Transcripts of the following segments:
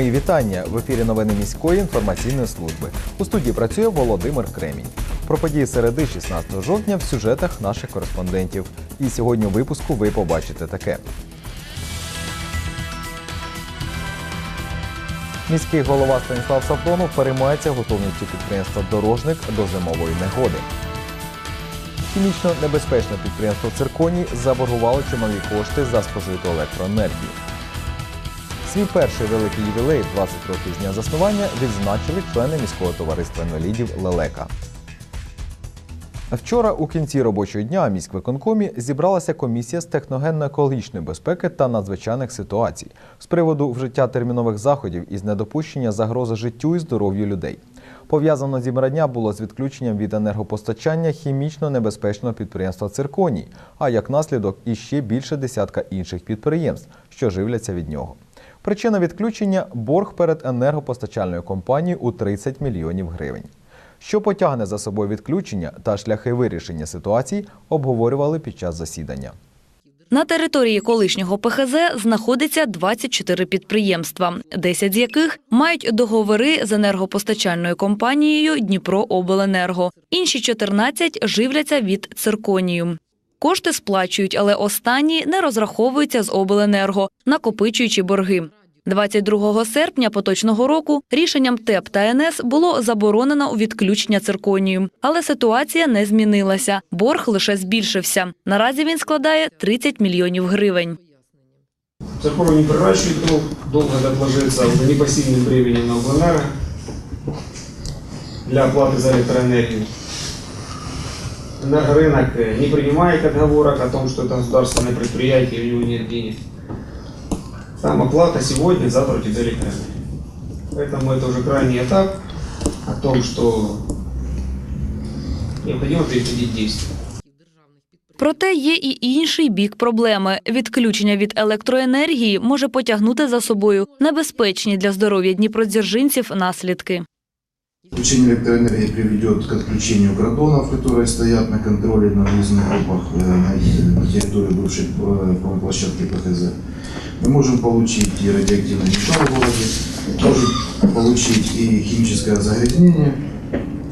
Мої вітання в ефірі новини міської інформаційної служби. У студії працює Володимир Кремінь. Про події середи 16 жовтня в сюжетах наших кореспондентів. І сьогодні у випуску ви побачите таке. Міський голова Станіслав Сафронов переймається готовністю підприємства Дорожник до зимової негоди. Хімічно небезпечне підприємство Цирконій заборгувало чималі кошти за спожиту електроенергію. Свій перший великий ювілей 20 років з дня заснування відзначили члени міського товариства інвалідів Лелека. Вчора у кінці робочого дня у міськвиконкомі зібралася комісія з техногенно-екологічної безпеки та надзвичайних ситуацій з приводу вжиття термінових заходів із недопущення загрози життю і здоров'ю людей. Пов'язано зібрання було з відключенням від енергопостачання хімічно небезпечного підприємства Цирконій, а як наслідок іще більше десятка інших підприємств, що живляться від нього. Причина відключення борг перед енергопостачальною компанією у 30 мільйонів гривень. Що потягне за собою відключення та шляхи вирішення ситуацій, обговорювали під час засідання. На території колишнього ПХЗ знаходиться 24 підприємства, 10 з яких мають договори з енергопостачальною компанією Дніпрообленерго. Інші 14 живляться від цирконію. Кошти сплачують, але останні не розраховуються з обленерго, накопичуючи борги. 22 серпня поточного року рішенням ТЕП та НС було заборонено відключення цирконію. Але ситуація не змінилася. Борг лише збільшився. Наразі він складає 30 мільйонів гривень. Церковь не проращивает долг, долг этот ложится в непосильным времени на Облэнерго для оплаты за электроэнергию. Энергорынок э, не принимает отговорок о том, что это государственное предприятие, и у него нет денег. Там оплата сегодня, завтра у тебя электроэнергия. Поэтому это уже крайний этап о том, что необходимо переходить действия. Проте є і інший бік проблеми. Відключення від електроенергії може потягнути за собою небезпечні для здоров'я дніпродзержинців наслідки. Включение электроэнергии приведет к отключению градонов, которые стоят на контроле на въездных группах э, на- на территории бывшей э, промплощадки ПХЗ. Мы можем получить и радиоактивный металл в городе, можем получить и химическое загрязнение.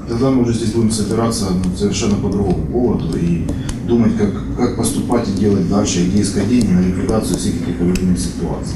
Тогда мы уже здесь будем собираться ну, совершенно по другому поводу и думать, как, как поступать и делать дальше, где искать деньги на ликвидацию всех этих аварийных ситуаций.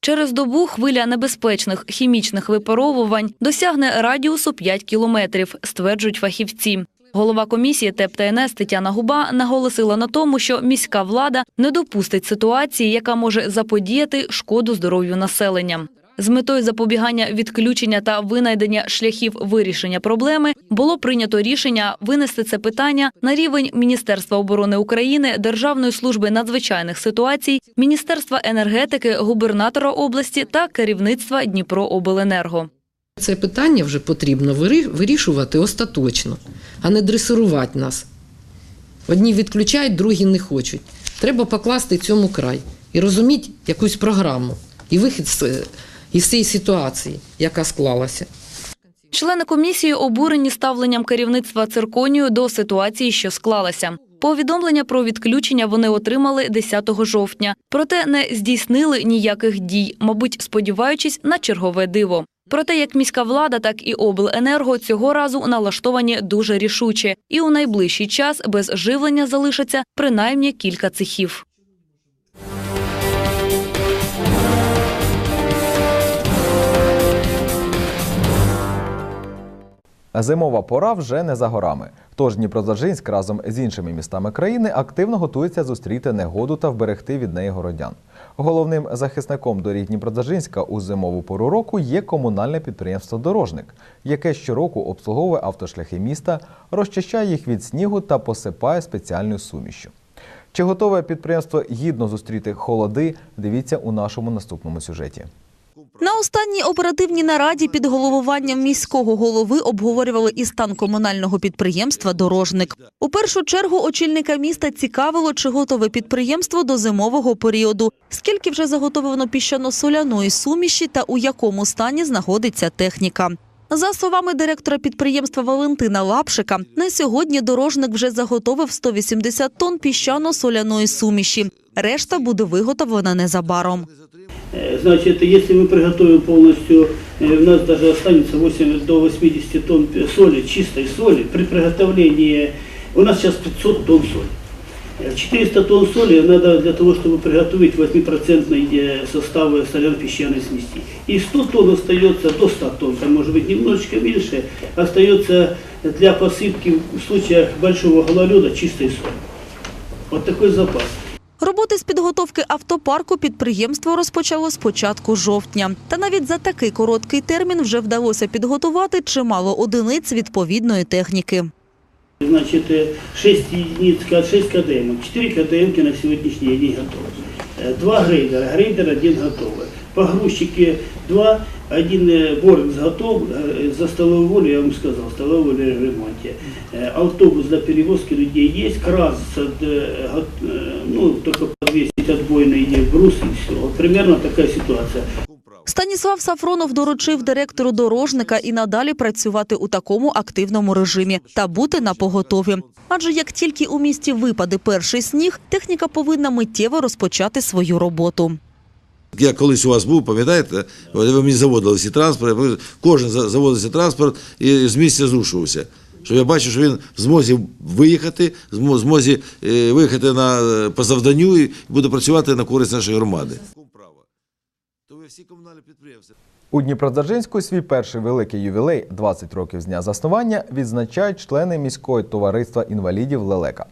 Через добу хвиля небезпечних хімічних випаровувань досягне радіусу 5 кілометрів, стверджують фахівці. Голова комісії ТЕП та НС Тетяна Губа наголосила на тому, що міська влада не допустить ситуації, яка може заподіяти шкоду здоров'ю населення. З метою запобігання відключення та винайдення шляхів вирішення проблеми було прийнято рішення винести це питання на рівень Міністерства оборони України, Державної служби надзвичайних ситуацій, Міністерства енергетики, губернатора області та керівництва Дніпрообленерго. Це питання вже потрібно вирішувати остаточно, а не дресирувати нас. Одні відключають, другі не хочуть. Треба покласти цьому край і розуміти якусь програму і вихід з, цієї ситуації, яка склалася. Члени комісії обурені ставленням керівництва цирконію до ситуації, що склалася. Повідомлення про відключення вони отримали 10 жовтня, проте не здійснили ніяких дій, мабуть, сподіваючись на чергове диво. Проте як міська влада, так і обленерго цього разу налаштовані дуже рішуче, і у найближчий час без живлення залишиться принаймні кілька цехів. Зимова пора вже не за горами. Тож Дніпродзержинськ разом з іншими містами країни активно готується зустріти негоду та вберегти від неї городян. Головним захисником доріг Дніпродзержинська у зимову пору року є комунальне підприємство Дорожник, яке щороку обслуговує автошляхи міста, розчищає їх від снігу та посипає спеціальною сумішю. Чи готове підприємство гідно зустріти холоди? Дивіться у нашому наступному сюжеті. На останній оперативній нараді під головуванням міського голови обговорювали і стан комунального підприємства «Дорожник». У першу чергу очільника міста цікавило, чи готове підприємство до зимового періоду, скільки вже заготовлено піщано-соляної суміші та у якому стані знаходиться техніка. За словами директора підприємства Валентина Лапшика, на сьогодні дорожник вже заготовив 180 тонн піщано-соляної суміші. Решта буде виготовлена незабаром. Э, Значит, если мы приготовим полностью, э, у нас даже останется 8 до 80 тонн соли, чистой соли. При приготовлении у нас сейчас 500 тонн соли. Э, 400 тонн соли надо для того, чтобы приготовить 8% состава соляно-песчаной смеси. И 100 тонн остается, до 100 тонн, там может быть немножечко меньше, остается для посыпки в случаях большого гололеда чистой соли. Вот такой запас. Роботи з підготовки автопарку підприємство розпочало з початку жовтня. Та навіть за такий короткий термін вже вдалося підготувати чимало одиниць відповідної техніки. Значит, э, 6 единиц, 6 КДМ. 4 КДМ на сегодняшний день готовы. Э, Два грейдера, грейдер один готовый. Погрузчики два, один э, Борекс готов, э, за столовую волю, я вам сказал, столовую волю в ремонте. Э, Автобус для перевозки людей есть, крас, от, э, гот- э, ну, только подвесить отбойный брус и все. Вот примерно такая ситуация. Станіслав Сафронов доручив директору дорожника і надалі працювати у такому активному режимі та бути на поготові. Адже як тільки у місті випаде перший сніг, техніка повинна миттєво розпочати свою роботу. Я колись у вас був, пам'ятаєте, ви мені заводили всі транспорт, кожен за- заводився транспорт і з місця зрушувався. Щоб я бачив, що він в змозі виїхати, в змо- змозі е, виїхати на, е, по завданню і буде працювати на користь нашої громади. У Дніпродзержинську свій перший великий ювілей 20 років з дня заснування відзначають члени міського товариства інвалідів Лелека.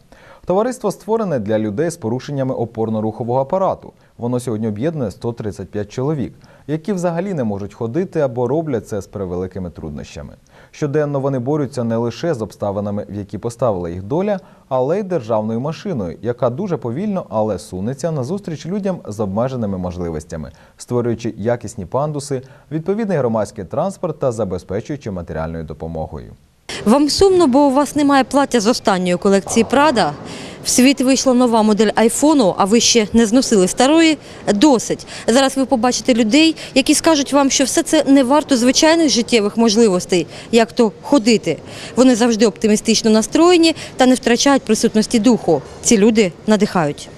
Товариство створене для людей з порушеннями опорно-рухового апарату. Воно сьогодні об'єднує 135 чоловік, які взагалі не можуть ходити або роблять це з превеликими труднощами. Щоденно вони борються не лише з обставинами, в які поставила їх доля, але й державною машиною, яка дуже повільно, але сунеться назустріч людям з обмеженими можливостями, створюючи якісні пандуси, відповідний громадський транспорт та забезпечуючи матеріальною допомогою. Вам сумно, бо у вас немає плаття з останньої колекції Прада. В світ вийшла нова модель айфону, а ви ще не зносили старої. Досить. Зараз ви побачите людей, які скажуть вам, що все це не варто звичайних життєвих можливостей, як то ходити. Вони завжди оптимістично настроєні та не втрачають присутності духу. Ці люди надихають.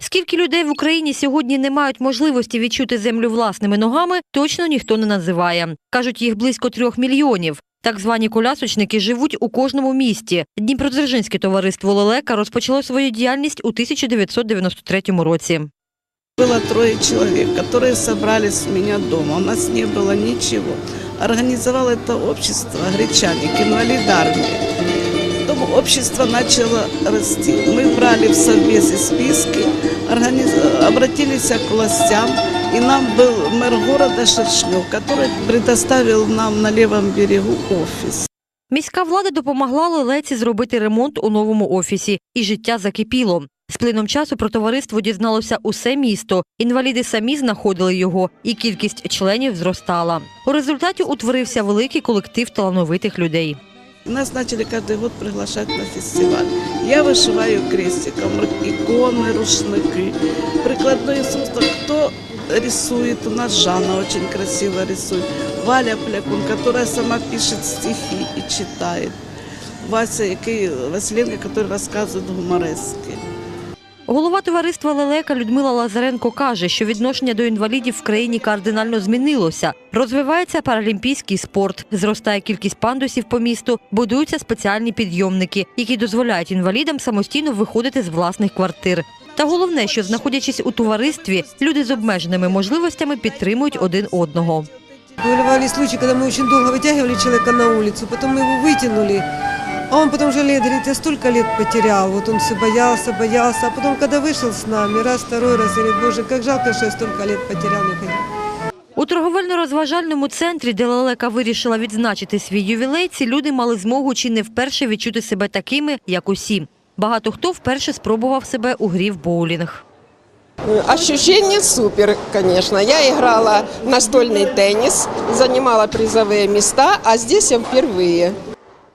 Скільки людей в Україні сьогодні не мають можливості відчути землю власними ногами, точно ніхто не називає. Кажуть, їх близько трьох мільйонів. Так звані колясочники живуть у кожному місті. Дніпродзержинське товариство Лелека розпочало свою діяльність у 1993 році. Было трое человек, которые собрались у меня дома. У нас не было ничего. Организовал это общество «Гречаник», инвалид армии. Потом общество начало расти. Мы брали в совбезе списки, организ- обратились к властям. И нам был мэр города Шершнев, который предоставил нам на левом берегу офис. Міська влада допомогла Лелеці зробити ремонт у новому офісі, і життя закипіло. З плином часу про товариство дізналося усе місто. Інваліди самі знаходили його, і кількість членів зростала. У результаті утворився великий колектив талановитих людей. Нас начали каждый год приглашать на фестиваль. Я вышиваю крестиком иконы, рушники, прикладное искусство. Кто рисует? У нас Жанна очень красиво рисует. Валя Плякун, которая сама пишет стихи и читает. Вася який, Василенко, который рассказывает гуморески. Голова товариства Лелека Людмила Лазаренко каже, що відношення до інвалідів в країні кардинально змінилося. Розвивається паралімпійський спорт, зростає кількість пандусів по місту, будуються спеціальні підйомники, які дозволяють інвалідам самостійно виходити з власних квартир. Та головне, що знаходячись у товаристві, люди з обмеженими можливостями підтримують один одного. Бывали случаи, когда мы очень долго вытягивали человека на улицу, потом мы его вытянули, а он потом жалеет, говорит, я столько лет потерял, вот он все боялся, боялся, а потом, когда вышел с нами, раз, второй раз, говорит, боже, как жалко, что я столько лет потерял, не ходил. У торговельно-розважальному центрі, де Лелека вирішила відзначити свій ювілей, ці люди мали змогу чи не вперше відчути себе такими, як усі. Багато хто вперше спробував себе у грі в боулінг. Ощущение супер, конечно. Я играла в настольный теннис, занимала призовые места, а здесь я впервые.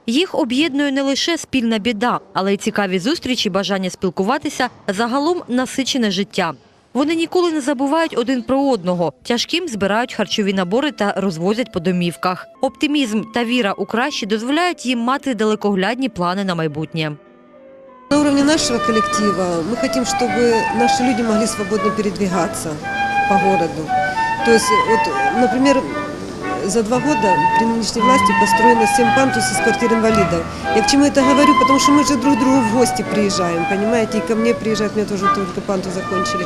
Їх об'єднує не лише спільна біда, але й цікаві зустрічі, бажання спілкуватися, загалом насичене життя. Вони ніколи не забувають один про одного. Тяжким збирають харчові набори та розвозять по домівках. Оптимізм та віра у краще дозволяють їм мати далекоглядні плани на майбутнє. На уровне нашего коллектива мы хотим, чтобы наши люди могли свободно передвигаться по городу. То есть, за два года при нынешней власти построено 7 пантусов с квартир инвалидов. Я к чему это говорю? Потому что мы же друг к другу в гости приезжаем, понимаете? И ко мне приезжают, мне тоже только панту закончили.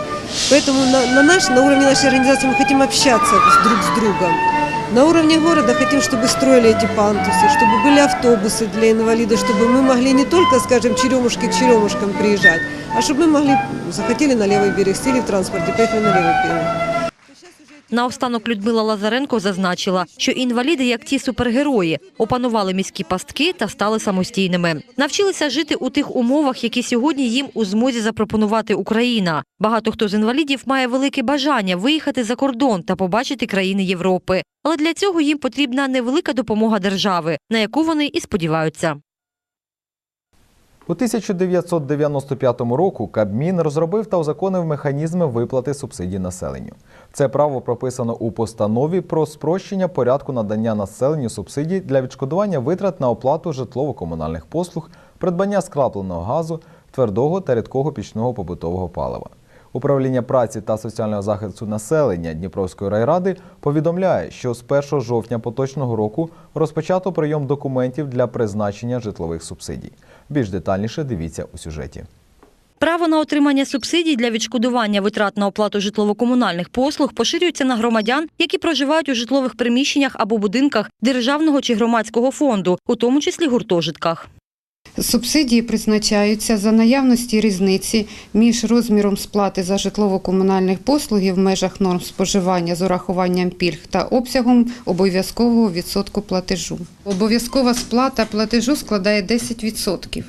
Поэтому на, на, наш, на уровне нашей организации мы хотим общаться с- друг с другом. На уровне города хотим, чтобы строили эти пантусы, чтобы были автобусы для инвалидов, чтобы мы могли не только, скажем, черемушки к черемушкам приезжать, а чтобы мы могли, захотели на левый берег, сели в транспорте, поехали на левый берег. Наостанок Людмила Лазаренко зазначила, що інваліди, як ті супергерої, опанували міські пастки та стали самостійними. Навчилися жити у тих умовах, які сьогодні їм у змозі запропонувати Україна. Багато хто з інвалідів має велике бажання виїхати за кордон та побачити країни Європи. Але для цього їм потрібна невелика допомога держави, на яку вони і сподіваються. У 1995 року Кабмін розробив та узаконив механізми виплати субсидій населенню. Це право прописано у постанові про спрощення порядку надання населенню субсидій для відшкодування витрат на оплату житлово-комунальних послуг, придбання скрапленого газу, твердого та рідкого пічного побутового палива. Управління праці та соціального захисту населення Дніпровської райради повідомляє, що з 1 жовтня поточного року розпочато прийом документів для призначення житлових субсидій. Більш детальніше дивіться у сюжеті. Право на отримання субсидій для відшкодування витрат на оплату житлово-комунальних послуг поширюється на громадян, які проживають у житлових приміщеннях або будинках державного чи громадського фонду, у тому числі гуртожитках. Субсидії призначаються за наявності різниці між розміром сплати за житлово-комунальних послуги в межах норм споживання з урахуванням пільг та обсягом обов'язкового відсотку платежу. Обов'язкова сплата платежу складає 10%.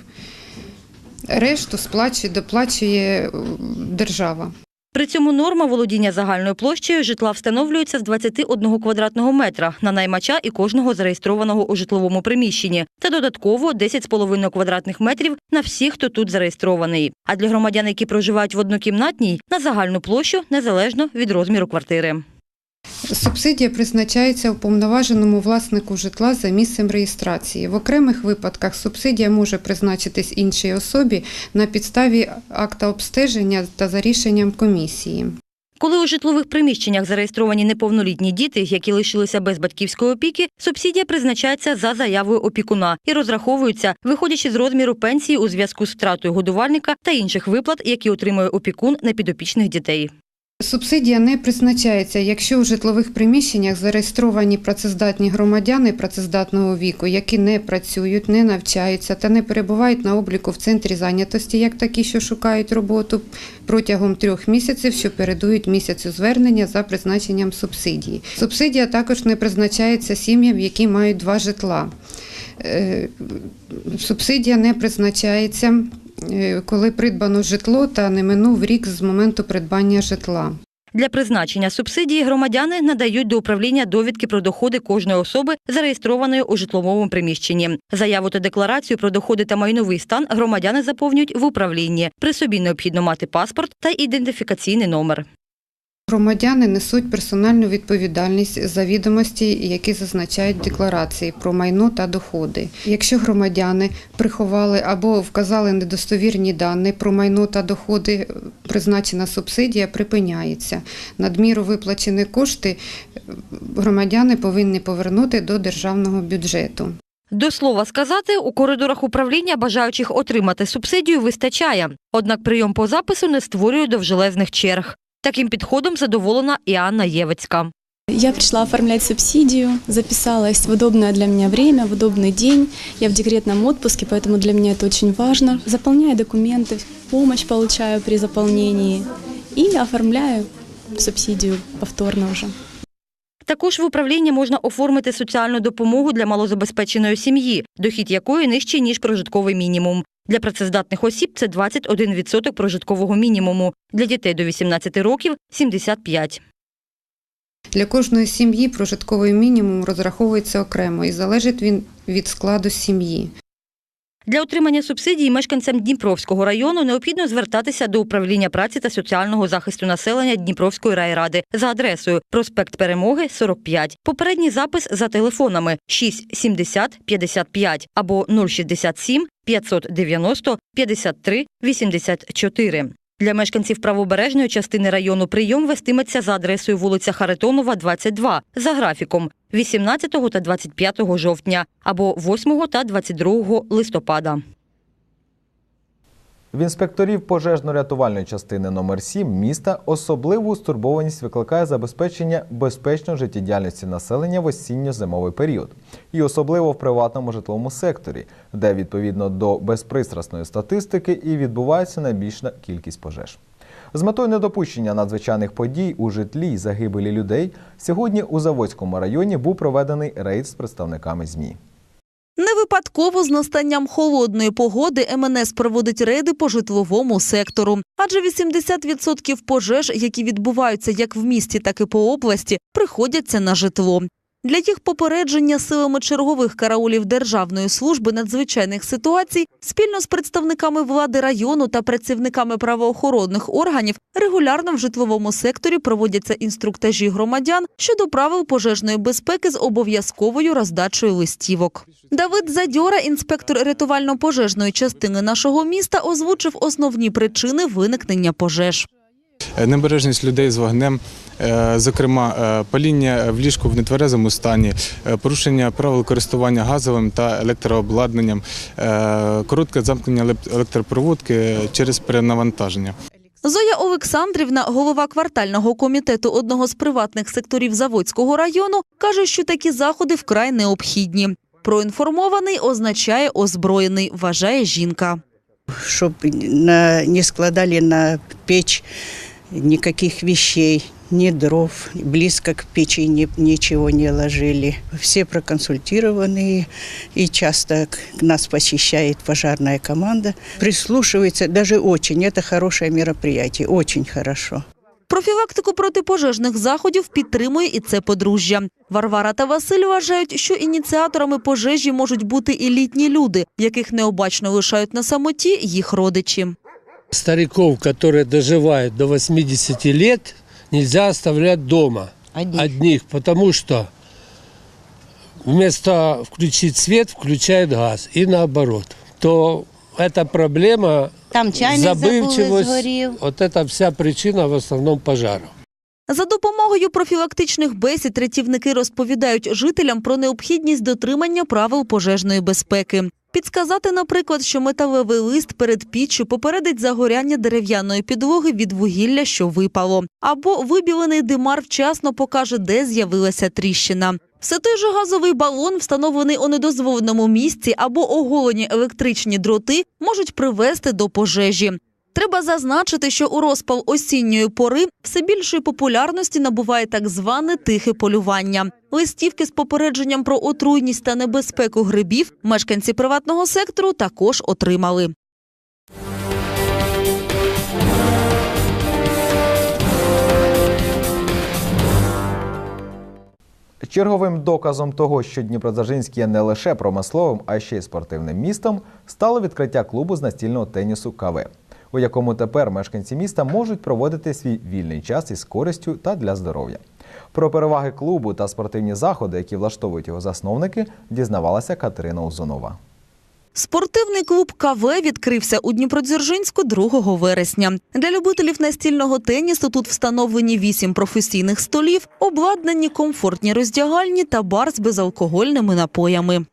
Решту сплачує, доплачує держава. При цьому норма володіння загальною площею житла встановлюється з 21 квадратного метра на наймача і кожного зареєстрованого у житловому приміщенні та додатково 10,5 квадратних метрів на всіх, хто тут зареєстрований. А для громадян, які проживають в однокімнатній, на загальну площу незалежно від розміру квартири. Субсидія призначається уповноваженому власнику житла за місцем реєстрації. В окремих випадках субсидія може призначитись іншій особі на підставі акта обстеження та за рішенням комісії. Коли у житлових приміщеннях зареєстровані неповнолітні діти, які лишилися без батьківської опіки, субсидія призначається за заявою опікуна і розраховується, виходячи з розміру пенсії у зв'язку з втратою годувальника та інших виплат, які отримує опікун на підопічних дітей. Субсидія не призначається, якщо у житлових приміщеннях зареєстровані працездатні громадяни працездатного віку, які не працюють, не навчаються та не перебувають на обліку в центрі зайнятості, як такі, що шукають роботу протягом трьох місяців, що передують місяцю звернення за призначенням субсидії. Субсидія також не призначається сім'ям, які мають два житла. Е, Субсидія не призначається, коли придбано житло та не минув рік з моменту придбання житла. Для призначення субсидії громадяни надають до управління довідки про доходи кожної особи, зареєстрованої у житловому приміщенні. Заяву та декларацію про доходи та майновий стан громадяни заповнюють в управлінні. При собі необхідно мати паспорт та ідентифікаційний номер. Громадяни несуть персональну відповідальність за відомості, які зазначають декларації про майно та доходи. Якщо громадяни приховали або вказали недостовірні дані про майно та доходи, призначена субсидія припиняється. Надміру виплачені кошти громадяни повинні повернути до державного бюджету. До слова сказати, у коридорах управління бажаючих отримати субсидію вистачає. Однак прийом по запису не створює довжелезних черг. Таким підходом задоволена і Анна Євецька. Я пришла оформлять субсидию, записалась в удобное для меня время, в удобный день. Я в декретном отпуске, поэтому для меня это очень важно. Заполняю документы, помощь получаю при заполнении и оформляю субсидию повторно уже. Також в управлінні можна оформити соціальну допомогу для малозабезпеченої сім'ї, дохід якої нижчий, ніж прожитковий мінімум. Для працездатних осіб це 21% прожиткового мінімуму. Для дітей до 18 років – 75%. Для кожної сім'ї прожитковий мінімум розраховується окремо і залежить він від складу сім'ї. Для отримання субсидій мешканцям Дніпровського району необхідно звертатися до управління праці та соціального захисту населення Дніпровської райради за адресою проспект Перемоги 45. Попередній запис за телефонами 6 70 55 або 067 590 53 84. Для мешканців правобережної частини району прийом вестиметься за адресою вулиця Харитонова, 22, за графіком 18 та 25 жовтня або 8 та 22 листопада. В інспекторів пожежно-рятувальної частини номер 7 міста особливу стурбованість викликає забезпечення безпечної життєдіяльності населення в осінньо-зимовий період, і особливо в приватному житловому секторі, де відповідно до безпристрасної статистики і відбувається найбільша кількість пожеж. З метою недопущення надзвичайних подій у житлі й загибелі людей сьогодні у Заводському районі був проведений рейд з представниками ЗМІ. Не випадково з настанням холодної погоди МНС проводить рейди по житловому сектору. Адже 80% пожеж, які відбуваються як в місті, так і по області, приходяться на житло. Для їх попередження силами чергових караулів Державної служби надзвичайних ситуацій спільно з представниками влади району та працівниками правоохоронних органів регулярно в житловому секторі проводяться інструктажі громадян щодо правил пожежної безпеки з обов'язковою роздачею листівок. Давид Задьора, інспектор рятувально-пожежної частини нашого міста, озвучив основні причини виникнення пожеж. Небережність людей з вогнем, е, зокрема е, паління в ліжку в нетверезому стані, е, порушення правил користування газовим та електрообладнанням, е, коротке замкнення електропроводки через перенавантаження. Зоя Олександрівна, голова квартального комітету одного з приватних секторів Заводського району, каже, що такі заходи вкрай необхідні. Проінформований означає озброєний, вважає жінка. Щоб не складали на печь никаких вещей, ни дров, близко к печи ни, ничего не ложили. Все проконсультированные, и часто к- нас посещает пожарная команда. Прислушивается даже очень. Это хорошее мероприятие, очень хорошо. Профілактику протипожежних заходів підтримує і це подружжя. Варвара та Василь вважають, що ініціаторами пожежі можуть бути і літні люди, яких необачно лишають на самоті їх родичі. Стариков, которые доживают до 80 лет, нельзя оставлять дома одних, потому что вместо включить свет включают газ и наоборот. То эта проблема, Там чайник забывчивость, згорів. вот это вся причина в основном пожаров. За допомогою профілактичних бесід рятівники розповідають жителям про необхідність дотримання правил пожежної безпеки. Підсказати, наприклад, що металевий лист перед піччю попередить загоряння дерев'яної підлоги від вугілля, що випало, або вибілений димар вчасно покаже, де з'явилася тріщина. Все той же газовий балон, встановлений у недозволеному місці, або оголені електричні дроти можуть привести до пожежі. Треба зазначити, що у розпал осінньої пори все більшої популярності набуває так зване тихе полювання. Листівки з попередженням про отруйність та небезпеку грибів мешканці приватного сектору також отримали. Черговим доказом того, що Дніпродзержинськ є не лише промисловим, а ще й спортивним містом, стало відкриття клубу з настільного тенісу КВ, у якому тепер мешканці міста можуть проводити свій вільний час із користю та для здоров'я. Про переваги клубу та спортивні заходи, які влаштовують його засновники, дізнавалася Катерина Узунова. Спортивний клуб КВ відкрився у Дніпродзержинську 2 вересня. Для любителів настільного тенісу тут встановлені вісім професійних столів, обладнані комфортні роздягальні та бар з безалкогольними напоями.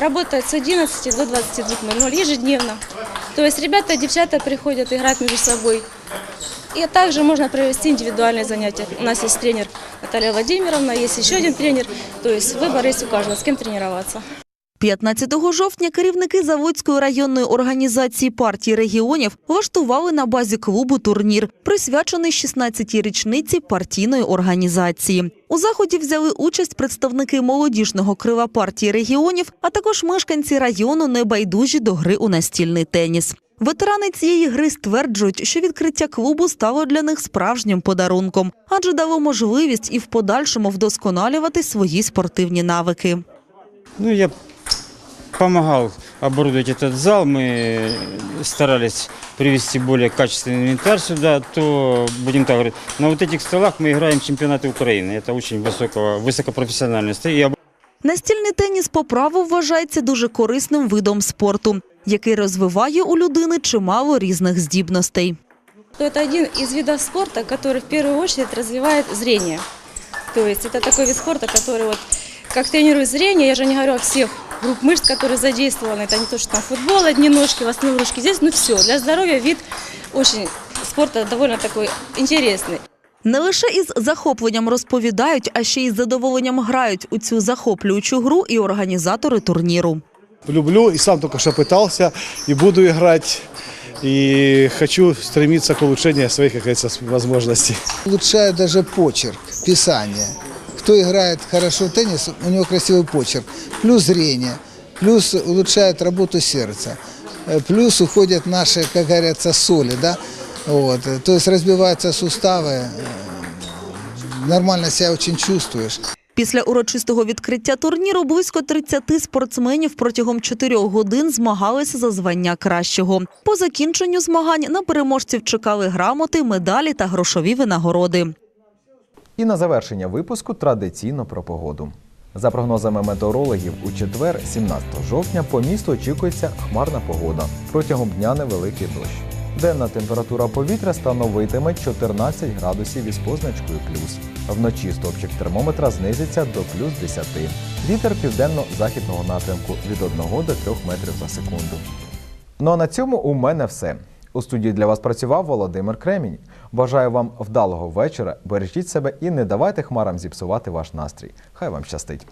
Работает с 11 до 22.00 ежедневно. То есть ребята девчата приходят играть между собой. И также можно провести индивидуальные занятия. У нас есть тренер Наталья Владимировна, есть еще один тренер. То есть выбор есть у каждого, с кем тренироваться. 15 жовтня керівники Заводської районної організації партії регіонів влаштували на базі клубу турнір, присвячений 16-й річниці партійної організації. У заході взяли участь представники молодіжного крила партії регіонів, а також мешканці району небайдужі до гри у настільний теніс. Ветерани цієї гри стверджують, що відкриття клубу стало для них справжнім подарунком, адже дало можливість і в подальшому вдосконалювати свої спортивні навики. Ну, я помогал оборудовать этот зал. Мы старались привести более качественный инвентарь сюда. То, будем так говорить, на вот этих столах мы играем чемпионаты Украины. Это очень высокого, высокопрофессиональный стол. И Настільний теніс по праву вважається дуже корисним видом спорту, який розвиває у людини чимало різних здібностей. То это один из видов спорта, который в первую очередь развивает зрение. То есть это такой вид спорта, который вот как тренирует зрение, я же не говорю о всех групп мышц, которые задействованы. Это не то, что там футбол, одни ножки, в основном ручки. Здесь, ну все, для здоровья вид очень спорта довольно такой интересный. Не лише із захопленням розповідають, а ще й з задоволенням грають у цю захоплюючу гру і організатори турніру. Люблю и сам только что пытался, и буду играть. И хочу стремиться к улучшению своих, как говорится, возможностей. Улучшает даже почерк, писание. Кто играет хорошо в теннис, у него красивый почерк. Плюс зрение, плюс улучшает работу сердца. Э, Плюс уходят наши, как говорится, соли, да? Вот. э, То есть разбиваются суставы. э, Нормально себя очень чувствуешь. Після урочистого відкриття турніру близько 30 спортсменів протягом 4 годин змагалися за звання кращого. По закінченню змагань на переможців чекали грамоти, медалі та грошові винагороди. І на завершення випуску традиційно про погоду. За прогнозами метеорологів, у четвер, 17 жовтня, по місту очікується хмарна погода. Протягом дня невеликий дощ. Денна температура повітря становитиме 14 градусів із позначкою плюс. Вночі стопчик термометра знизиться до плюс 10. Вітер південно-західного напрямку від 1 до 3 метрів за секунду. Ну а на цьому у мене все. У студії для вас працював Володимир Кремінь. Бажаю вам вдалого вечора. Бережіть себе і не давайте хмарам зіпсувати ваш настрій. Хай вам щастить.